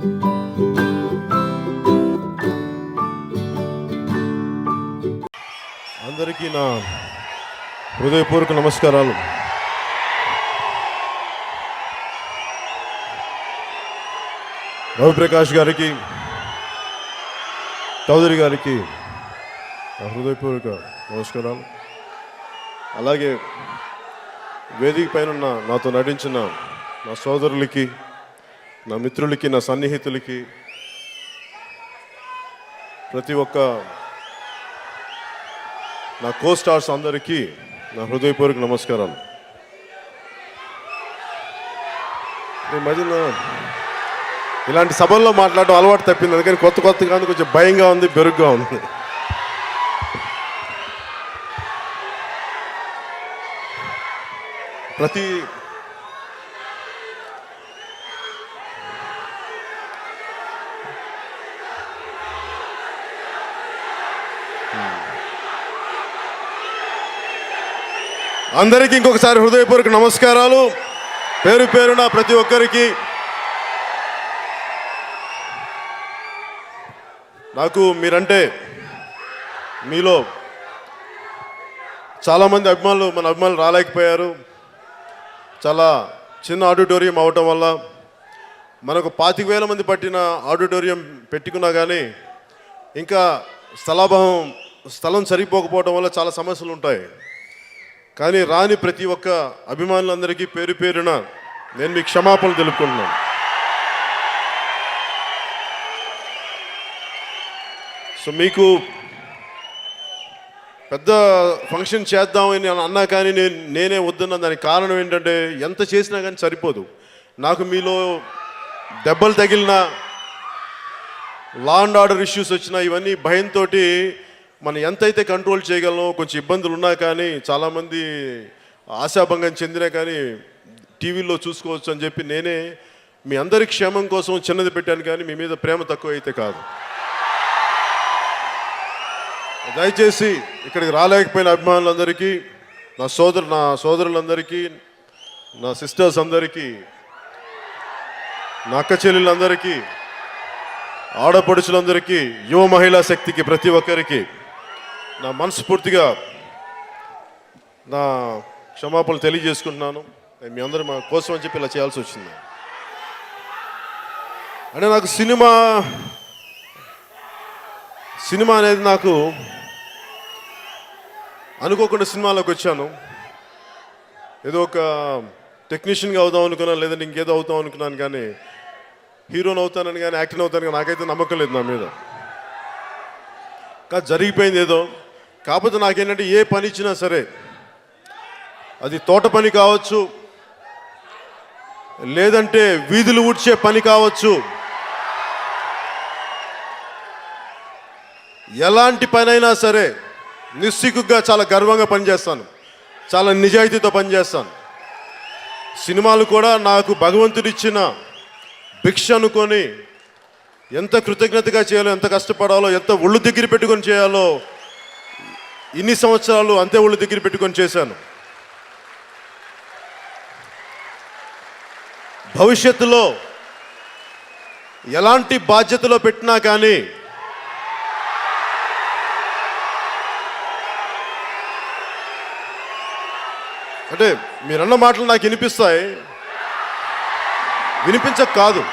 అందరికీ నా హృదయపూర్వక నమస్కారాలు. రవిప్రకాష్ గారికి చౌదరి గారికి నా హృదయపూర్వక నమస్కారాలు. అలాగే వేదిక పైన ఉన్న నాతో నటించిన నా సోదరులకి నా మిత్రులకి నా సన్నిహితులకి ప్రతి ఒక్క నా కో స్టార్స్ అందరికీ నా హృదయపూర్వక నమస్కారాలు. ఈ మధ్యన ఇలాంటి సభల్లో మాట్లాడడం అలవాటు తప్పింది. అందుకని కొత్త కొత్తగా ఉంది కొంచెం భయంగా ఉంది బెరుగ్గా ఉంది. ప్రతి అందరికీ ఇంకొకసారి హృదయపూర్వక నమస్కారాలు. పేరు పేరున ప్రతి ఒక్కరికి నాకు మీరంటే మీలో చాలామంది అభిమానులు మన అభిమానులు రాలేకపోయారు. చాలా చిన్న ఆడిటోరియం అవటం వల్ల మనకు పాతిక వేల మంది పట్టిన ఆడిటోరియం పెట్టుకున్నా కానీ ఇంకా స్థలాభావం స్థలం సరిపోకపోవడం వల్ల చాలా సమస్యలు ఉంటాయి కానీ రాని ప్రతి ఒక్క అభిమానులందరికీ పేరు పేరున నేను మీకు క్షమాపణలు తెలుపుకుంటున్నాను. సో మీకు పెద్ద ఫంక్షన్ చేద్దామని అన్నా కానీ నేను నేనే వద్దున్న దానికి కారణం ఏంటంటే ఎంత చేసినా కానీ సరిపోదు. నాకు మీలో దెబ్బలు తగిలిన లా అండ్ ఆర్డర్ ఇష్యూస్ వచ్చినా ఇవన్నీ భయంతో మనం ఎంతైతే కంట్రోల్ చేయగలమో కొంచెం ఇబ్బందులు ఉన్నా కానీ చాలామంది ఆశాభంగం చెందినా కానీ టీవీలో చూసుకోవచ్చు అని చెప్పి నేనే మీ అందరి క్షేమం కోసం చిన్నది పెట్టాను కానీ మీ మీద ప్రేమ తక్కువ అయితే కాదు. దయచేసి ఇక్కడికి రాలేకపోయిన అభిమానులందరికీ నా సోదరు నా సోదరులందరికీ నా సిస్టర్స్ అందరికీ నా అక్క చెల్లెళ్ళందరికీ ఆడపడుచులందరికీ యువ మహిళా శక్తికి ప్రతి ఒక్కరికి నా మనస్ఫూర్తిగా నా క్షమాపణలు తెలియజేసుకుంటున్నాను. నేను మీ అందరూ మా కోసం అని చెప్పి ఇలా చేయాల్సి వచ్చింది. అంటే నాకు సినిమా సినిమా అనేది నాకు అనుకోకుండా సినిమాలోకి వచ్చాను. ఏదో ఒక టెక్నీషియన్గా అవుదాం అనుకున్నాను లేదంటే ఇంకేదో అవుతాం అనుకున్నాను కానీ హీరోని అవుతానని కానీ యాక్టర్ అవుతాను కానీ నాకైతే నమ్మకం లేదు నా మీద. కానీ జరిగిపోయింది ఏదో. కాకపోతే నాకేంటంటే ఏ పని ఇచ్చినా సరే అది తోట పని కావచ్చు లేదంటే వీధులు ఊడ్చే పని కావచ్చు. ఎలాంటి పనైనా సరే నిస్సిగ్గుగా చాలా గర్వంగా పనిచేస్తాను చాలా నిజాయితీతో పనిచేస్తాను. సినిమాలు కూడా నాకు భగవంతుడిచ్చిన భిక్ష అనుకొని ఎంత కృతజ్ఞతగా చేయాలో ఎంత కష్టపడాలో ఎంత ఒళ్ళు దగ్గర పెట్టుకొని చేయాలో ఇన్ని సంవత్సరాలు అంతే ఒళ్ళు దగ్గర పెట్టుకొని చేశాను. భవిష్యత్తులో ఎలాంటి బాధ్యతలో పెట్టినా కానీ అంటే మీరన్న మాటలు నాకు వినిపిస్తాయి. వినిపించక కాదు.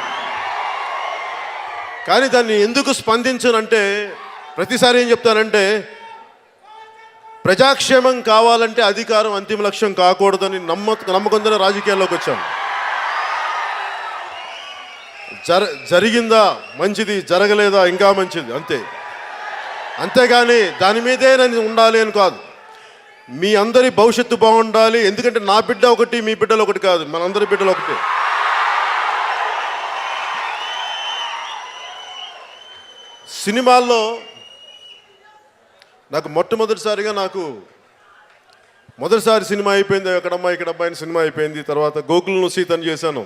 కానీ దాన్ని ఎందుకు స్పందించనంటే ప్రతిసారి ఏం చెప్తానంటే ప్రజాక్షేమం కావాలంటే అధికారం అంతిమ లక్ష్యం కాకూడదని నమ్మ నమ్మకంతోనే రాజకీయాల్లోకి వచ్చాం జర జరిగిందా? మంచిది. జరగలేదా? ఇంకా మంచిది. అంతే. అంతేగాని దాని మీదే నేను ఉండాలి అని కాదు. మీ అందరి భవిష్యత్తు బాగుండాలి. ఎందుకంటే నా బిడ్డ ఒకటి మీ బిడ్డలు ఒకటి కాదు. మనందరి బిడ్డలు ఒకటి. సినిమాల్లో నాకు మొట్టమొదటిసారిగా నాకు మొదటిసారి సినిమా అయిపోయింది. ఎక్కడమ్మా ఇక్కడ అబ్బాయిని సినిమా అయిపోయింది. తర్వాత గోకులను సీతను చేశాను.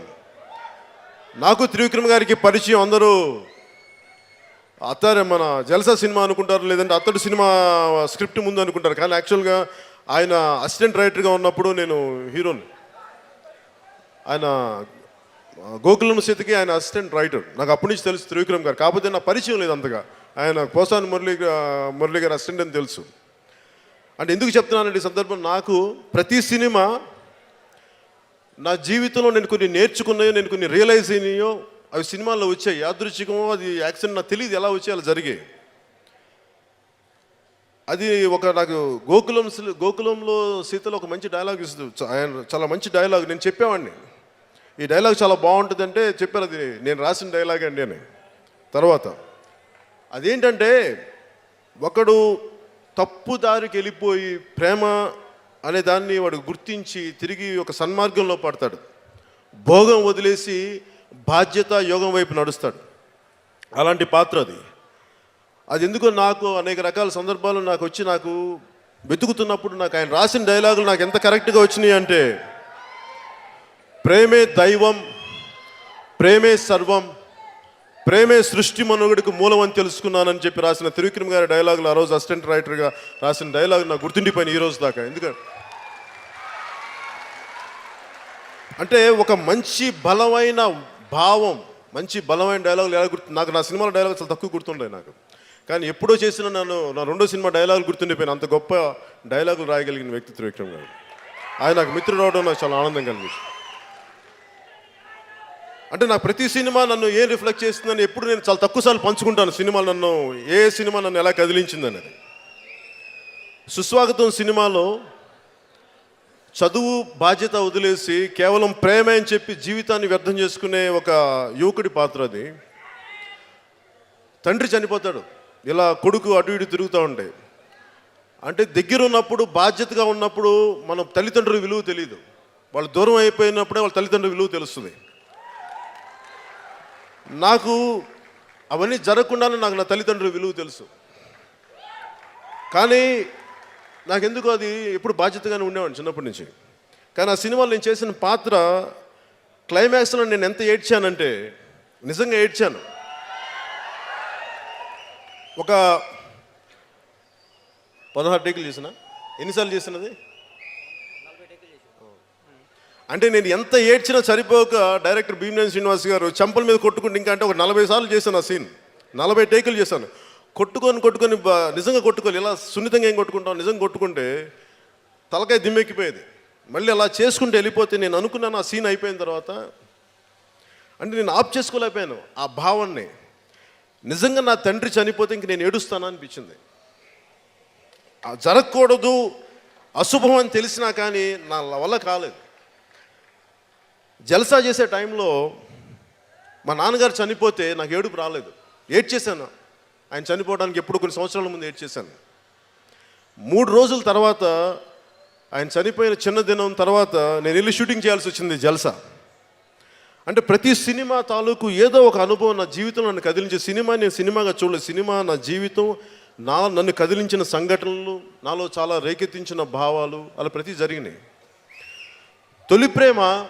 నాకు త్రివిక్రమ్ గారికి పరిచయం అందరూ అత్తారే మన జలసా సినిమా అనుకుంటారు లేదంటే అత్తడు సినిమా స్క్రిప్ట్ ముందు అనుకుంటారు. కానీ యాక్చువల్గా ఆయన అసిస్టెంట్ రైటర్గా ఉన్నప్పుడు నేను హీరోని. ఆయన గోకులం సీతకి ఆయన అసిస్టెంట్ రైటర్. నాకు అప్పటి నుంచి తెలుసు త్రివిక్రమ్ గారు. కాకపోతే నా పరిచయం లేదు అంతగా. ఆయన పోసాని మురళి మురళి గారు అసిస్టెంట్ అని తెలుసు. అంటే ఎందుకు చెప్తున్నానంటే ఈ సందర్భం నాకు ప్రతి సినిమా నా జీవితంలో నేను కొన్ని నేర్చుకున్నాయో నేను కొన్ని రియలైజ్ అయినాయో అవి సినిమాల్లో వచ్చాయి. యాదృచ్ఛికమో అది యాక్సిడెంట్ నాకు తెలియదు ఎలా వచ్చాయి అలా జరిగాయి. అది ఒక నాకు గోకులం గోకులంలో సీతలో ఒక మంచి డైలాగ్ ఇస్తుంది ఆయన చాలా మంచి డైలాగ్ నేను చెప్పేవాడిని. ఈ డైలాగ్ చాలా బాగుంటుంది అంటే చెప్పారు అది. నేను రాసిన డైలాగ్ అండి అని. తర్వాత అదేంటంటే ఒకడు తప్పు దారికి వెళ్ళిపోయి ప్రేమ అనే దాన్ని వాడు గుర్తించి తిరిగి ఒక సన్మార్గంలో పడతాడు. భోగం వదిలేసి బాధ్యత యోగం వైపు నడుస్తాడు. అలాంటి పాత్ర అది. అది ఎందుకో నాకు అనేక రకాల సందర్భాలు నాకు వచ్చి నాకు వెతుకుతున్నప్పుడు నాకు ఆయన రాసిన డైలాగులు నాకు ఎంత కరెక్ట్గా వచ్చినాయి అంటే ప్రేమే దైవం ప్రేమే సర్వం ప్రేమే సృష్టి మనుగడికి మూలం అని తెలుసుకున్నానని చెప్పి రాసిన త్రివిక్రమ్ గారి డైలాగులు ఆ రోజు అసిస్టెంట్ రైటర్గా రాసిన డైలాగ్ నాకు గుర్తుండిపోయిన ఈ రోజు దాకా. ఎందుకంటే అంటే ఒక మంచి బలమైన భావం మంచి బలమైన డైలాగులు ఎలా గుర్తు నాకు నా సినిమాల డైలాగ్ చాలా తక్కువ గుర్తుండే నాకు. కానీ ఎప్పుడో చేసిన నన్ను నా రెండో సినిమా డైలాగులు గుర్తుండిపోయిన అంత గొప్ప డైలాగులు రాయగలిగిన వ్యక్తి త్రివిక్రమ్ గారు. ఆయన నాకు మిత్రుడు అవడం నాకు చాలా ఆనందం కలిగింది అంటే నాకు ప్రతి సినిమా నన్ను ఏం రిఫ్లెక్ట్ చేస్తుందని ఎప్పుడు నేను చాలా తక్కువసార్లు పంచుకుంటాను. సినిమా నన్ను ఏ సినిమా నన్ను ఎలా కదిలించిందనేది. సుస్వాగతం సినిమాలో చదువు బాధ్యత వదిలేసి కేవలం ప్రేమ అని చెప్పి జీవితాన్ని వ్యర్థం చేసుకునే ఒక యువకుడి పాత్ర అది. తండ్రి చనిపోతాడు. ఇలా కొడుకు అటు ఇటు తిరుగుతూ ఉంటాయి అంటే దగ్గర ఉన్నప్పుడు బాధ్యతగా ఉన్నప్పుడు మన తల్లిదండ్రుల విలువ తెలియదు వాళ్ళు దూరం అయిపోయినప్పుడే వాళ్ళ తల్లిదండ్రుల విలువ తెలుస్తుంది. నాకు అవన్నీ జరగకుండానే నాకు నా తల్లిదండ్రుల విలువ తెలుసు. కానీ నాకెందుకు అది ఎప్పుడు బాధ్యతగానే ఉండేవాడిని చిన్నప్పటి నుంచి. కానీ ఆ సినిమాలో నేను చేసిన పాత్ర క్లైమాక్స్లో నేను ఎంత ఏడ్చానంటే నిజంగా ఏడ్చాను. ఒక పదహారు టేకులు చేసిన. ఎన్నిసార్లు చేసినది? అంటే నేను ఎంత ఏడ్చినా సరిపోక డైరెక్టర్ భీమనేని శ్రీనివాస్ గారు చంపల మీద కొట్టుకుంటే ఇంకా అంటే ఒక నలభై సార్లు చేశాను ఆ సీన్. నలభై టేకులు చేశాను. కొట్టుకొని కొట్టుకొని నిజంగా కొట్టుకోవాలి. ఇలా సున్నితంగా ఏం కొట్టుకుంటాం నిజంగా కొట్టుకుంటే తలకాయ దిమ్మెక్కిపోయేది. మళ్ళీ అలా చేసుకుంటూ వెళ్ళిపోతే నేను అనుకున్నాను ఆ సీన్ అయిపోయిన తర్వాత అంటే నేను ఆప్ చేసుకోలేకపోయాను ఆ భావాన్ని. నిజంగా నా తండ్రి చనిపోతే ఇంక నేను ఏడుస్తానా అనిపించింది. జరగకూడదు అశుభం అని తెలిసినా కానీ నా వల్ల కాలేదు. జలసా చేసే టైంలో మా నాన్నగారు చనిపోతే నాకు ఏడుపు రాలేదు. ఏడ్చేశాను. ఆయన చనిపోవడానికి ఎప్పుడు కొన్ని సంవత్సరాల ముందు ఏడ్చేశాను. మూడు రోజుల తర్వాత ఆయన చనిపోయిన చిన్న దినం తర్వాత నేను వెళ్ళి షూటింగ్ చేయాల్సి వచ్చింది జల్సా. అంటే ప్రతి సినిమా తాలూకు ఏదో ఒక అనుభవం నా జీవితంలో నన్ను కదిలించే సినిమా నేను సినిమాగా చూడలేదు సినిమా నా జీవితం నా నన్ను కదిలించిన సంఘటనలు నాలో చాలా రేకెత్తించిన భావాలు అలా ప్రతి జరిగినాయి. తొలి ప్రేమ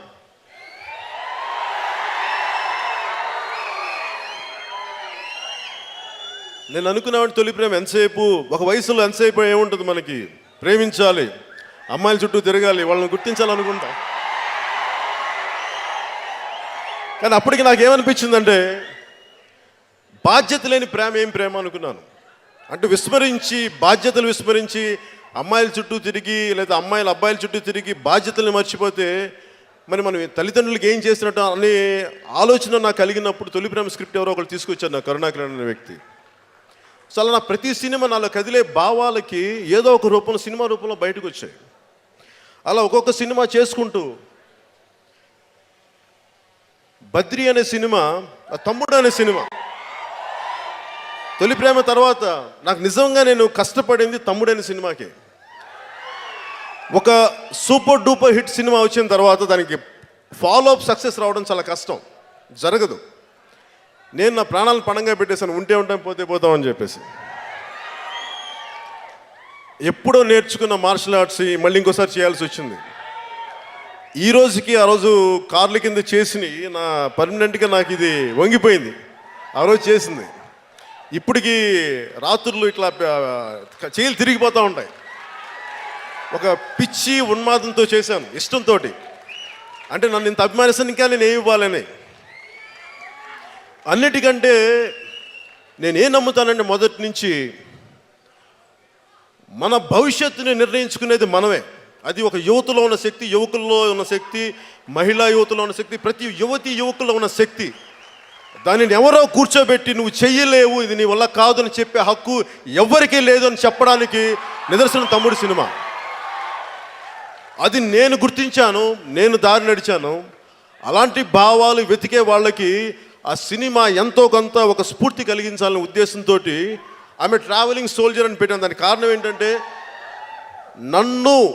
నేను అనుకున్నాను తొలి ప్రేమ ఎంతసేపు ఒక వయసులో ఎంతసేపు ఏముంటుంది మనకి? ప్రేమించాలి అమ్మాయిల చుట్టూ తిరగాలి వాళ్ళని గుర్తించాలనుకుంటా. కానీ అప్పటికి నాకేమనిపించిందంటే బాధ్యత లేని ప్రేమ ఏం ప్రేమ అనుకున్నాను. అంటే విస్మరించి బాధ్యతలు విస్మరించి అమ్మాయిల చుట్టూ తిరిగి లేదా అమ్మాయిల అబ్బాయిల చుట్టూ తిరిగి బాధ్యతల్ని మర్చిపోతే మరి మనం తల్లిదండ్రులకి ఏం చేసినట్టు అనే ఆలోచన నాకు కలిగినప్పుడు తొలి ప్రేమ స్క్రిప్ట్ ఎవరో ఒకరు తీసుకొచ్చారు నా కరుణాకరణ అనే వ్యక్తి. సో అలా నా ప్రతి సినిమా నాలో కదిలే భావాలకి ఏదో ఒక రూపంలో సినిమా రూపంలో బయటకు వచ్చాయి. అలా ఒక్కొక్క సినిమా చేసుకుంటూ బద్రి అనే సినిమా ఆ తమ్ముడు అనే సినిమా. తొలి ప్రేమ తర్వాత నాకు నిజంగా నేను కష్టపడింది తమ్ముడైన సినిమాకి. ఒక సూపర్ డూపర్ హిట్ సినిమా వచ్చిన తర్వాత దానికి ఫాలో అప్ సక్సెస్ రావడం చాలా కష్టం. జరగదు. నేను నా ప్రాణాలను పణంగా పెట్టేశాను ఉంటే ఉంటాం పోతే పోతాం అని చెప్పేసి. ఎప్పుడో నేర్చుకున్న మార్షల్ ఆర్ట్స్ మళ్ళీ ఇంకోసారి చేయాల్సి వచ్చింది. ఈ రోజుకి ఆ రోజు కార్ల కింద చేసిన నా పర్మనెంట్గా నాకు ఇది వంగిపోయింది. ఆ రోజు చేసింది. ఇప్పటికీ రాత్రులు ఇట్లా చేయలు తిరిగిపోతూ ఉంటాయి. ఒక పిచ్చి ఉన్మాదంతో చేశాను ఇష్టంతో అంటే నన్ను ఇంత అభిమానిస్తాను ఇంకా నేను ఏమి ఇవ్వాలని? అన్నిటికంటే నేను ఏం నమ్ముతానంటే మొదటి నుంచి మన భవిష్యత్తుని నిర్ణయించుకునేది మనమే. అది ఒక యువతలో ఉన్న శక్తి యువకుల్లో ఉన్న శక్తి మహిళా యువతలో ఉన్న శక్తి ప్రతి యువతి యువకుల్లో ఉన్న శక్తి. దానిని ఎవరో కూర్చోబెట్టి నువ్వు చెయ్యలేవు ఇది నీ వల్ల కాదని చెప్పే హక్కు ఎవ్వరికీ లేదు అని చెప్పడానికి నిదర్శనం తమ్ముడు సినిమా. అది నేను గుర్తించాను నేను దారి నడిచాను. అలాంటి భావాలు వెతికే వాళ్ళకి ఆ సినిమా ఎంతో కొంత ఒక స్ఫూర్తి కలిగించాలనే ఉద్దేశంతో ఆమె ట్రావెలింగ్ సోల్జర్ అని పెట్టాను. దానికి కారణం ఏంటంటే నన్ను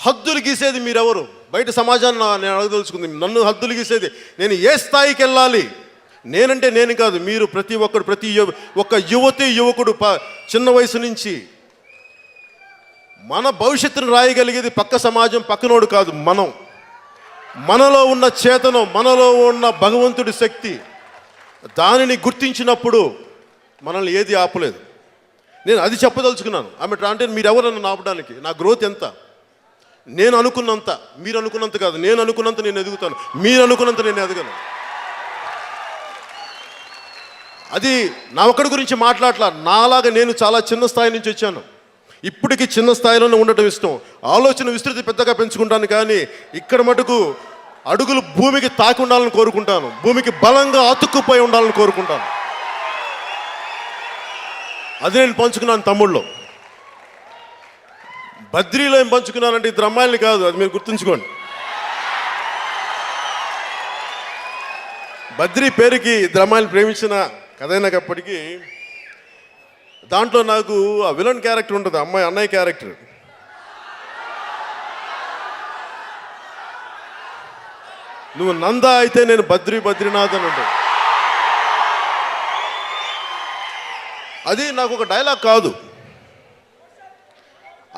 హద్దులు గీసేది మీరెవరు? బయట సమాజాన్ని నేను అడగదలుచుకుంది. నన్ను హద్దులు గీసేది నేను ఏ స్థాయికి వెళ్ళాలి? నేనంటే నేను కాదు. మీరు ప్రతి ఒక్కడు ప్రతి యువ- ఒక్క యువతి యువకుడు ప- చిన్న వయసు నుంచి మన భవిష్యత్తును రాయగలిగేది పక్క సమాజం పక్కనోడు కాదు మనం. మనలో ఉన్న చేతనం మనలో ఉన్న భగవంతుడి శక్తి దానిని గుర్తించినప్పుడు మనల్ని ఏది ఆపలేదు. నేను అది చెప్పదలుచుకున్నాను. ఆమె అంటే మీరు ఎవరు నన్ను ఆపడానికి? నా గ్రోత్ ఎంత? నేను అనుకున్నంత. మీరు అనుకున్నంత కాదు. నేను అనుకున్నంత నేను ఎదుగుతాను. మీరు అనుకున్నంత నేను ఎదగను. అది నా ఒక్కడి గురించి మాట్లాడలా. నాలాగా నేను చాలా చిన్న స్థాయి నుంచి వచ్చాను. ఇప్పటికి చిన్న స్థాయిలోనే ఉండటం ఇష్టం. ఆలోచన విస్తృతి పెద్దగా పెంచుకుంటాను కానీ ఇక్కడ మటుకు అడుగులు భూమికి తాకి ఉండాలని కోరుకుంటాను. భూమికి బలంగా అతుక్కుపోయి ఉండాలని కోరుకుంటాను. అది నేను పంచుకున్నాను తమ్ముళ్ళు. బద్రీలో ఏం పంచుకున్నానంటే ఇద్దరు అమ్మాయిలు కాదు అది మీరు గుర్తుంచుకోండి. బద్రీ పేరుకి ఇద్దరు అమ్మాయిలు ప్రేమించిన కథైనప్పటికీ దాంట్లో నాకు ఆ విలన్ క్యారెక్టర్ ఉంటుంది అమ్మాయి అన్నయ్య క్యారెక్టర్. నువ్వు నంద అయితే నేను బద్రి బద్రీనాథ్ అని ఉంటాను అది నాకు ఒక డైలాగ్ కాదు.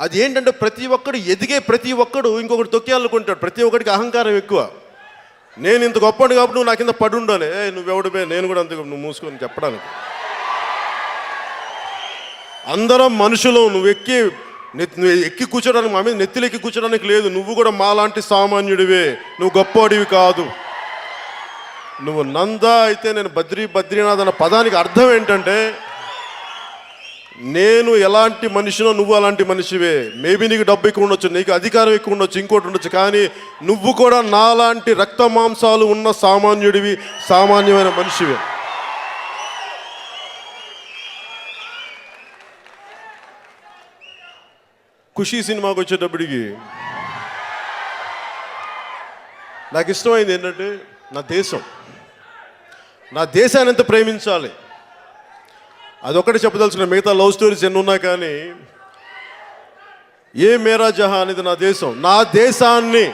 అది ఏంటంటే ప్రతి ఒక్కడు ఎదిగే ప్రతి ఒక్కడు ఇంకొకటి తొక్కేయాలనుకుంటాడు ప్రతి ఒక్కడికి అహంకారం ఎక్కువ. నేను ఇంత గొప్పడు కాబట్టి నువ్వు నా కింద పడి ఉండాలి ఏ నువ్వెవడిపే నేను కూడా అంత నువ్వు మూసుకొని చెప్పడానికి. అందరం మనుషులు నువ్వు ఎక్కి నువ్వు ఎక్కి కూర్చోడానికి మా మీద నెత్తిలు ఎక్కి కూర్చోడానికి లేదు. నువ్వు కూడా మాలాంటి సామాన్యుడివే. నువ్వు గొప్పవాడివి కాదు. నువ్వు నంద అయితే నేను బద్రీ బద్రీనాథ్ అన్న పదానికి అర్థం ఏంటంటే నేను ఎలాంటి మనిషినో నువ్వు అలాంటి మనిషివే. మేబీ నీకు డబ్బు ఎక్కువ ఉండొచ్చు నీకు అధికారం ఎక్కువ ఉండొచ్చు ఇంకోటి ఉండొచ్చు కానీ నువ్వు కూడా నాలాంటి రక్త మాంసాలు ఉన్న సామాన్యుడివి సామాన్యమైన మనిషివే. ఖుషీ సినిమాకి వచ్చేటప్పటికి నాకు ఇష్టమైంది ఏంటంటే నా దేశం. నా దేశాన్ని ఎంత ప్రేమించాలి? అదొకటి చెప్పదలుచుకున్న మిగతా లవ్ స్టోరీస్ ఎన్ని ఉన్నా కానీ ఏ మేరా జహా అనేది నా దేశం. నా దేశాన్ని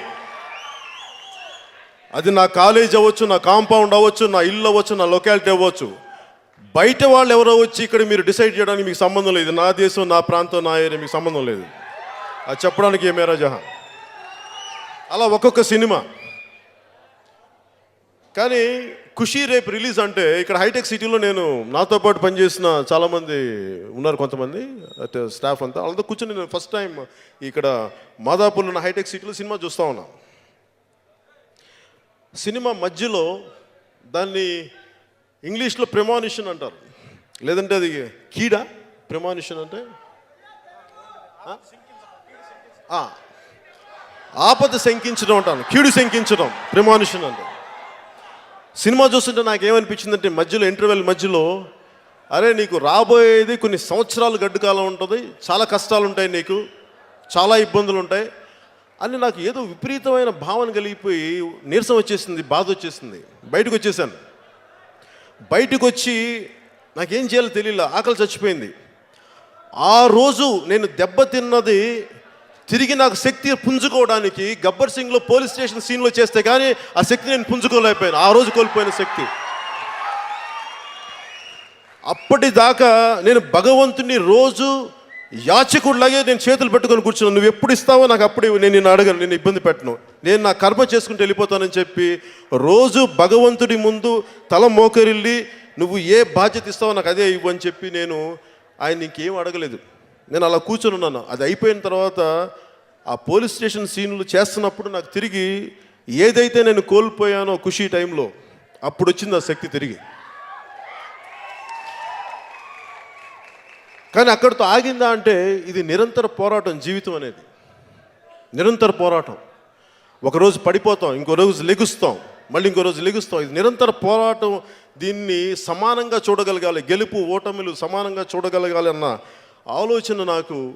అది నా కాలేజ్ అవ్వచ్చు నా కాంపౌండ్ అవ్వచ్చు నా ఇల్లు అవ్వచ్చు నా లొకాలిటీ అవ్వచ్చు. బయట వాళ్ళు ఎవరో వచ్చి ఇక్కడ మీరు డిసైడ్ చేయడానికి మీకు సంబంధం లేదు. నా దేశం నా ప్రాంతం నా ఏరియా మీకు సంబంధం లేదు. అది చెప్పడానికి ఏ మేరా అలా ఒక్కొక్క సినిమా. కానీ ఖుషీ రేపు రిలీజ్ అంటే ఇక్కడ హైటెక్ సిటీలో నేను నాతో పాటు పనిచేసిన చాలామంది ఉన్నారు కొంతమంది స్టాఫ్ అంతా. వాళ్ళతో కూర్చొని నేను ఫస్ట్ టైం ఇక్కడ మాదాపూర్లో ఉన్న హైటెక్ సిటీలో సినిమా చూస్తా ఉన్నా. సినిమా మధ్యలో దాన్ని ఇంగ్లీష్లో ప్రెమానిషన్ అంటారు. లేదంటే అది కీడా? ప్రెమానిషన్ అంటే? ఆపద శంకించడం అంటాను కీడు శంకించడం ప్రెమానిషన్ అంటే సినిమా చూస్తుంటే నాకు ఏమనిపించిందంటే మధ్యలో ఇంటర్వెల్ మధ్యలో అరే నీకు రాబోయేది కొన్ని సంవత్సరాలు గడ్డుకాలం ఉంటుంది చాలా కష్టాలు ఉంటాయి నీకు చాలా ఇబ్బందులు ఉంటాయి అని నాకు ఏదో విపరీతమైన భావన కలిగిపోయి నీరసం వచ్చేసింది బాధ వచ్చేసింది. బయటకు వచ్చేసాను బయటకు వచ్చి నాకేం చేయాలో తెలియలే ఆకలి చచ్చిపోయింది. ఆ రోజు నేను దెబ్బతిన్నది తిరిగి నాకు శక్తి పుంజుకోవడానికి గబ్బర్ సింగ్లో పోలీస్ స్టేషన్ సీన్లో చేస్తే కానీ ఆ శక్తి నేను పుంజుకోలేకపోయాను. ఆ రోజు కోల్పోయిన శక్తి. అప్పటిదాకా నేను భగవంతుని రోజు యాచకుడిలాగే నేను చేతులు పెట్టుకొని కూర్చున్నాను. నువ్వు ఎప్పుడు ఇస్తావో నాకు అప్పుడు నేను నిన్ను అడగను నేను ఇబ్బంది పెట్టను. నేను నా కర్మ చేసుకుంటూ వెళ్ళిపోతానని చెప్పి రోజు భగవంతుడి ముందు తల మోకరిల్లి నువ్వు ఏ బాధ్యత ఇస్తావో నాకు అదే ఇవ్వు అని చెప్పి నేను ఆయన ఇంకేం అడగలేదు. నేను అలా కూర్చొని ఉన్నాను. అది అయిపోయిన తర్వాత ఆ పోలీస్ స్టేషన్ సీన్లు చేస్తున్నప్పుడు నాకు తిరిగి ఏదైతే నేను కోల్పోయానో ఖుషి టైంలో అప్పుడు వచ్చింది ఆ శక్తి తిరిగి. కానీ అక్కడితో ఆగిందా అంటే ఇది నిరంతర పోరాటం జీవితం అనేది. నిరంతర పోరాటం. ఒకరోజు పడిపోతాం ఇంకో రోజు లెగుస్తాం మళ్ళీ ఇంకో రోజు లెగుస్తాం. ఇది నిరంతర పోరాటం దీన్ని సమానంగా చూడగలగాలి గెలుపు ఓటమిలు సమానంగా చూడగలగాలి అన్న ఆలోచన నాకు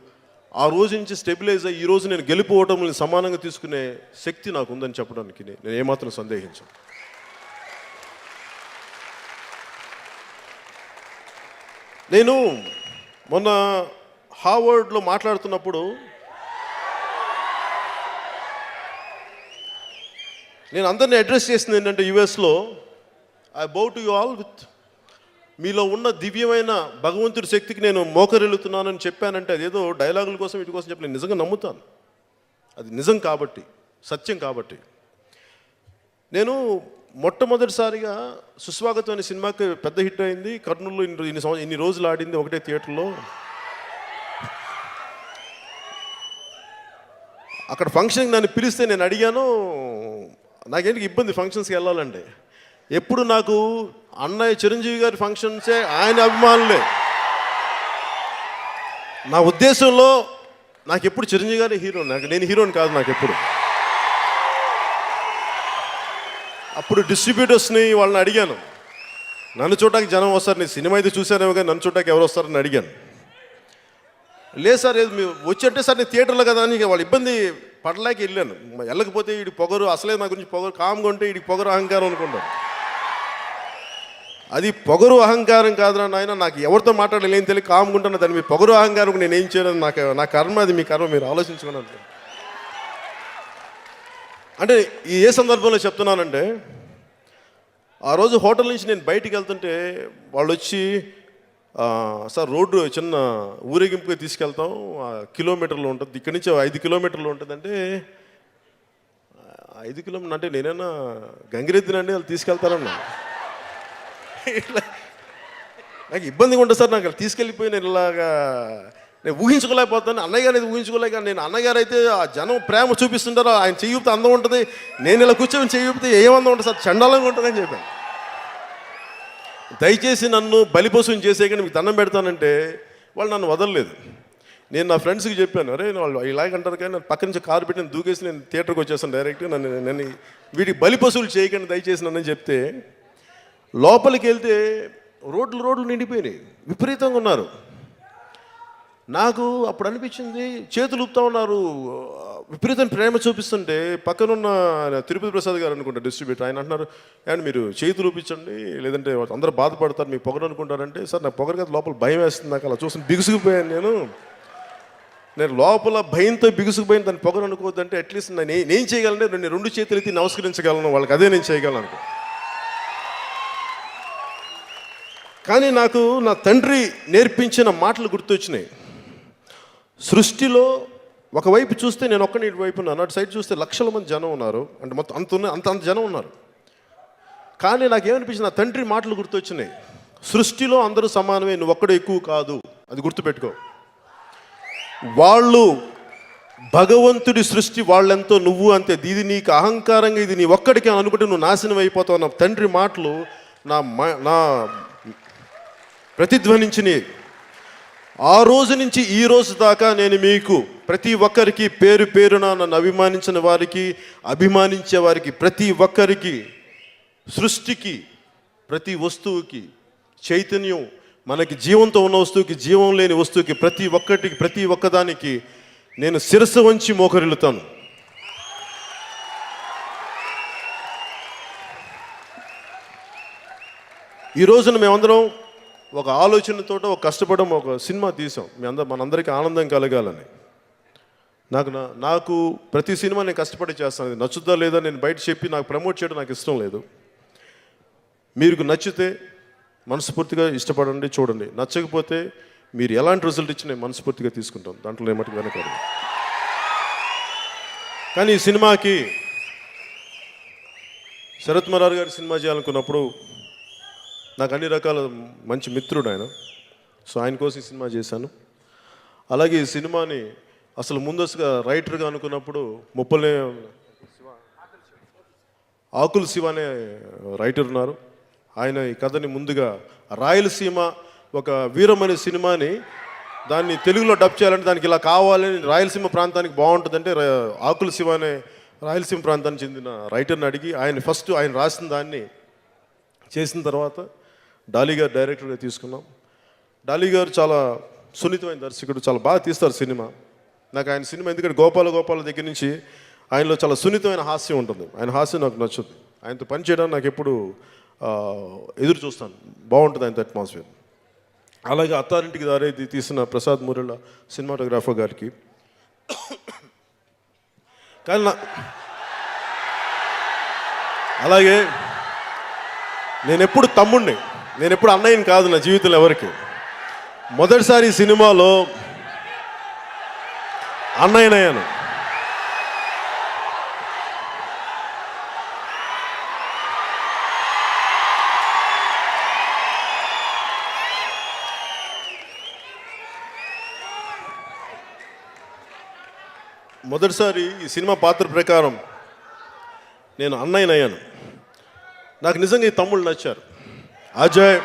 ఆ రోజు నుంచి స్టెబిలైజ్ అయ్యి ఈ రోజు నేను గెలుపు ఓటములను సమానంగా తీసుకునే శక్తి నాకు ఉందని చెప్పడానికి నేను ఏమాత్రం సందేహించను. నేను మొన్న హార్వర్డ్లో మాట్లాడుతున్నప్పుడు నేను అందరిని అడ్రస్ చేసింది ఏంటంటే యుఎస్లో I bow to you all with మీలో ఉన్న దివ్యమైన భగవంతుడి శక్తికి నేను మోకరెళ్తున్నానని చెప్పానంటే అదేదో డైలాగుల కోసం వీటి కోసం చెప్పి నేను నిజంగా నమ్ముతాను. అది నిజం కాబట్టి సత్యం కాబట్టి. నేను మొట్టమొదటిసారిగా సుస్వాగతం అనే సినిమాకి పెద్ద హిట్ అయింది. కర్నూలులో ఇన్ని ఇన్ని సంవత్సరం ఇన్ని రోజులు ఆడింది ఒకటే థియేటర్లో. అక్కడ ఫంక్షన్కి నన్ను పిలిస్తే నేను అడిగాను నాకేంటి ఇబ్బంది ఫంక్షన్స్కి వెళ్ళాలంటే? ఎప్పుడు నాకు అన్నయ్య చిరంజీవి గారి ఫంక్షన్సే ఆయన అభిమానులే. నా ఉద్దేశంలో నాకు ఎప్పుడు చిరంజీవి గారి హీరో నాకు నేను హీరోని కాదు నాకు ఎప్పుడు. అప్పుడు డిస్ట్రిబ్యూటర్స్ని వాళ్ళని అడిగాను. నన్ను చూడటానికి జనం వస్తారు నేను సినిమా అయితే చూశానేమో కానీ నన్ను చూడటానికి ఎవరు వస్తారని అడిగాను. లేదు సార్ ఏది మీరు వచ్చంటే సార్ నేను థియేటర్లో కదా అని వాళ్ళ ఇబ్బంది పడలేక వెళ్ళాను. వెళ్ళకపోతే వీడి పొగరు అసలే నా గురించి పొగరు కామ్గా ఉంటే వీడికి పొగరు అహంకారం అనుకుంటాను అది పొగరు అహంకారం కాదురా నాయన నాకు ఎవరితో మాట్లాడలేని తెలియ కామ్గా దాన్ని మీ పొగరు అహంకారం నేను ఏం చేయలేదు నాకు నా కర్మ అది మీ కర్మ మీరు ఆలోచించుకున్నాను. అంటే ఈ ఏ సందర్భంలో చెప్తున్నానంటే ఆ రోజు హోటల్ నుంచి నేను బయటికి వెళ్తుంటే వాళ్ళు వచ్చి సార్ రోడ్డు చిన్న ఊరేగింపుగా తీసుకెళ్తాం. కిలోమీటర్లు ఉంటుంది. ఇక్కడి నుంచి ఐదు కిలోమీటర్లు ఉంటుందంటే ఐదు కిలోమీటర్ అంటే నేనైనా గంగిరెద్దునండి వాళ్ళు తీసుకెళ్తారన్నా. ఇట్లా నాకు ఇబ్బందిగా ఉంటుంది సార్ నాకు తీసుకెళ్ళిపోయిన తీసుకెళ్ళిపోయి నేను ఇలాగా నేను ఊహించుకోలేకపోతాను అన్నయ్య గారు ఊహించుకోలే ఊహించుకోలేక నేను అన్నగారు అయితే ఆ జనం ప్రేమ చూపిస్తుంటారో ఆయన చెయ్యితే అందం ఉంటుంది నేను ఇలా కూర్చొని చెయ్యితే ఏం అందం ఉంటుంది సార్ చండాలంగా ఉంటుందని చెప్పాను. దయచేసి నన్ను బలిపోసం చేసే కానీ మీకు దండం పెడతానంటే వాళ్ళు నన్ను వదలలేదు. నేను నా ఫ్రెండ్స్కి చెప్పాను అరే వాళ్ళు ఇలాగంటారు కానీ పక్క నుంచి కారు పెట్టి నేను దూకేసి నేను థియేటర్కి వచ్చేసాను డైరెక్ట్గా. నన్ను నేను వీటికి బలిపశువులు చేయకండి దయచేసి నన్ను చెప్తే లోపలికి వెళ్తే రోడ్లు రోడ్లు నిండిపోయినాయి. విపరీతంగా ఉన్నారు. నాకు అప్పుడు అనిపించింది చేతులు ఊపుతా ఉన్నారు. విపరీతం ప్రేమ చూపిస్తుంటే పక్కనున్న తిరుపతి ప్రసాద్ గారు అనుకుంటా డిస్ట్రిబ్యూటర్ ఆయన అంటున్నారు అండ్ మీరు చేతులు ఊపించండి లేదంటే అందరూ బాధపడతారు మీ పొగరు అనుకుంటారంటే సార్ నాకు పొగరు కదా లోపల భయం వేస్తుంది నాకు అలా చూసి బిగుసుకుపోయాను నేను. నేను లోపల భయంతో బిగుసుకుపోయిన దాన్ని పొగరు అనుకోవద్దంటే అట్లీస్ట్ నేను ఏం నేను చేయగలను నేను రెండు చేతులు ఎత్తి నమస్కరించగలను వాళ్ళకి అదే నేను చేయగలను అనుకో. కానీ నాకు నా తండ్రి నేర్పించిన మాటలు గుర్తొచ్చినాయి. సృష్టిలో ఒకవైపు చూస్తే నేను ఒక్కని ఇటువైపు ఉన్నాను అటు సైడ్ చూస్తే లక్షల మంది జనం ఉన్నారు. అంటే మొత్తం అంత ఉన్న అంత అంత జనం ఉన్నారు. కానీ నాకేమనిపించింది నా తండ్రి మాటలు గుర్తొచ్చినాయి. సృష్టిలో అందరూ సమానమే నువ్వు ఒక్కడు ఎక్కువ కాదు. అది గుర్తుపెట్టుకో. వాళ్ళు భగవంతుడి సృష్టి వాళ్ళెంతో నువ్వు అంతే. ఇది నీకు అహంకారంగా ఇది నీ ఒక్కడికి అనుకుంటే నువ్వు నాశనం అయిపోతావు నా తండ్రి మాటలు నా మ- నా ప్రతిధ్వనించినాయి ఆ రోజు నుంచి ఈ రోజు దాకా నేను మీకు ప్రతి ఒక్కరికి పేరు పేరున నన్ను అభిమానించిన వారికి అభిమానించే వారికి ప్రతి ఒక్కరికి సృష్టికి ప్రతి వస్తువుకి చైతన్యం మనకి జీవంతో ఉన్న వస్తువుకి జీవం లేని వస్తువుకి ప్రతి ఒక్కటికి ప్రతి ఒక్కదానికి నేను శిరస్సు వంచి మోకరిల్లుతాను. ఈ రోజున మేమందరం ఒక ఆలోచనతో ఒక కష్టపడడం ఒక సినిమా తీసాం. మీ అందరం మనందరికీ ఆనందం కలగాలని. నాకు నాకు ప్రతి సినిమా నేను కష్టపడి చేస్తాను. ఇది నచ్చుద్దా లేదా నేను బయట చెప్పి నాకు ప్రమోట్ చేయడం నాకు ఇష్టం లేదు. మీకు నచ్చితే మనస్ఫూర్తిగా ఇష్టపడండి చూడండి. నచ్చకపోతే మీరు ఎలాంటి రిజల్ట్ ఇచ్చి నేను మనస్ఫూర్తిగా తీసుకుంటాం దాంట్లో ఏమటి వెనకాడు కానీ ఈ సినిమాకి శరత్ మరార్ గారి సినిమా చేయాలనుకున్నప్పుడు నాకు అన్ని రకాల మంచి మిత్రుడు ఆయన. సో ఆయన కోసం ఈ సినిమా చేశాను. అలాగే ఈ సినిమాని అసలు ముందస్తుగా రైటర్గా అనుకున్నప్పుడు ముప్పలే ఆకుల శివ అనే రైటర్ ఉన్నారు. ఆయన ఈ కథని ముందుగా రాయలసీమ ఒక వీరమైన సినిమాని దాన్ని తెలుగులో డబ్ చేయాలంటే దానికి ఇలా కావాలని రాయలసీమ ప్రాంతానికి బాగుంటుందంటే ఆకుల శివ అనే రాయలసీమ ప్రాంతానికి చెందిన రైటర్ని అడిగి ఆయన ఫస్ట్ ఆయన రాసిన దాన్ని చేసిన తర్వాత డాలీ గారు డైరెక్టర్గా తీసుకున్నాం. డాలీ గారు చాలా సున్నితమైన దర్శకుడు చాలా బాగా తీస్తారు సినిమా. నాకు ఆయన సినిమా ఎందుకంటే గోపాల గోపాల దగ్గర నుంచి ఆయనలో చాలా సున్నితమైన హాస్యం ఉంటుంది. ఆయన హాస్యం నాకు నచ్చుతుంది ఆయనతో పనిచేయడానికి నాకు ఎప్పుడు ఎదురు చూస్తాను. బాగుంటుంది ఆయనతో అట్మాస్ఫియర్ అలాగే అత్తారింటికి దారే తీసిన ప్రసాద్ మురళ సినిమాటోగ్రాఫర్ గారికి. కానీ నా అలాగే నేను ఎప్పుడు తమ్ముడిని నేను ఎప్పుడు అన్నయ్యని కాదు నా జీవితంలో ఎవరికి. మొదటిసారి ఈ సినిమాలో అన్నయ్యనయ్యాను మొదటిసారి ఈ సినిమా పాత్ర ప్రకారం నేను అన్నయ్యనయ్యాను నాకు నిజంగా ఈ తమ్ముళ్ళు నచ్చారు. అజయ్.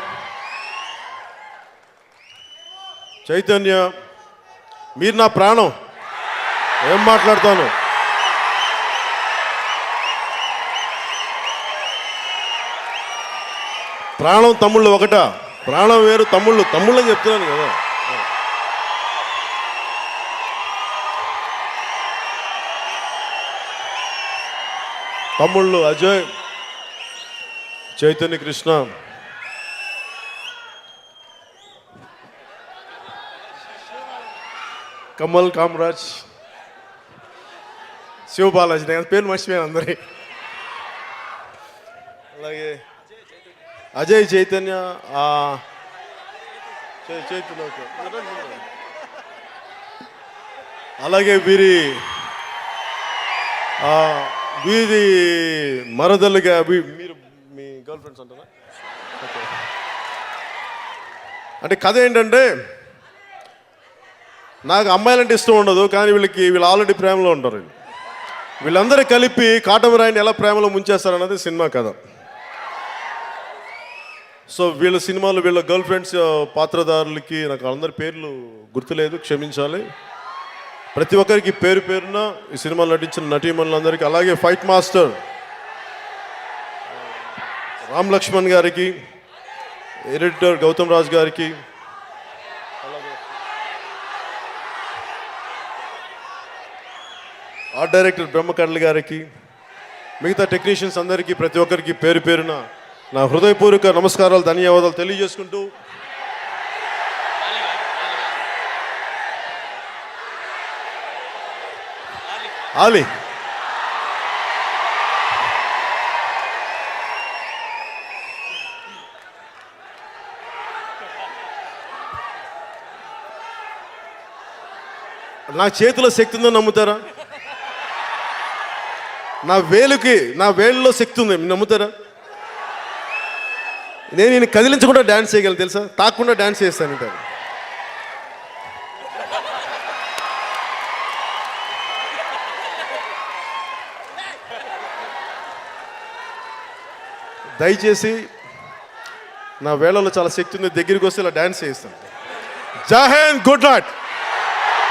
చైతన్య మీరు నా ప్రాణం. ఏం మాట్లాడతాను? ప్రాణం తమ్ముళ్ళు ఒకటా ప్రాణం వేరు తమ్ముళ్ళు. తమ్ముళ్ళు అని చెప్తున్నాను కదా. తమ్ముళ్ళు అజయ్ చైతన్య కృష్ణ. కమల్ కామరాజ్. శివబాలాజీ నేను పేరు మర్చిపోయాను అందరి అలాగే అజయ్ చైతన్య చైతన్య అలాగే వీరి వీరి మరదలుగా మీరు మీ గర్ల్ ఫ్రెండ్స్ అంటారా? ఓకే. అంటే కథ ఏంటంటే నాకు అమ్మాయిలంటే ఇష్టం ఉండదు కానీ వీళ్ళకి వీళ్ళు ఆల్రెడీ ప్రేమలో ఉంటారు వీళ్ళందరూ కలిపి కాటమరాయిని ఎలా ప్రేమలో ముంచేస్తారన్నది సినిమా కథ. సో వీళ్ళ సినిమాలు వీళ్ళ గర్ల్ ఫ్రెండ్స్ పాత్రధారులకి నాకు అందరి పేర్లు గుర్తులేదు క్షమించాలి. ప్రతి ఒక్కరికి పేరు పేరున ఈ సినిమాలో నటించిన నటీమణులందరికీ అలాగే ఫైట్ మాస్టర్ రామ్ లక్ష్మణ్ గారికి ఎడిటర్ గౌతమ్ రాజ్ గారికి ఆర్ట్ డైరెక్టర్ బ్రహ్మకర్ల గారికి మిగతా టెక్నీషియన్స్ అందరికీ ప్రతి ఒక్కరికి పేరు పేరున నా హృదయపూర్వక నమస్కారాలు ధన్యవాదాలు తెలియజేసుకుంటూ. ఆలి. నా చేతిలో శక్తి ఉందని నమ్ముతారా? నా వేలుకి నా వేలులో శక్తి ఉంది. మీరు నమ్ముతారా? నేను నేను కదిలించకుండా డ్యాన్స్ చేయగలను తెలుసా? తాకుండా డ్యాన్స్ చేస్తాను అంటారు. దయచేసి నా వేళలో చాలా శక్తి ఉంది. దగ్గరికి వస్తే ఇలా డ్యాన్స్ చేస్తాను జాహేన్ గుడ్ నాట్.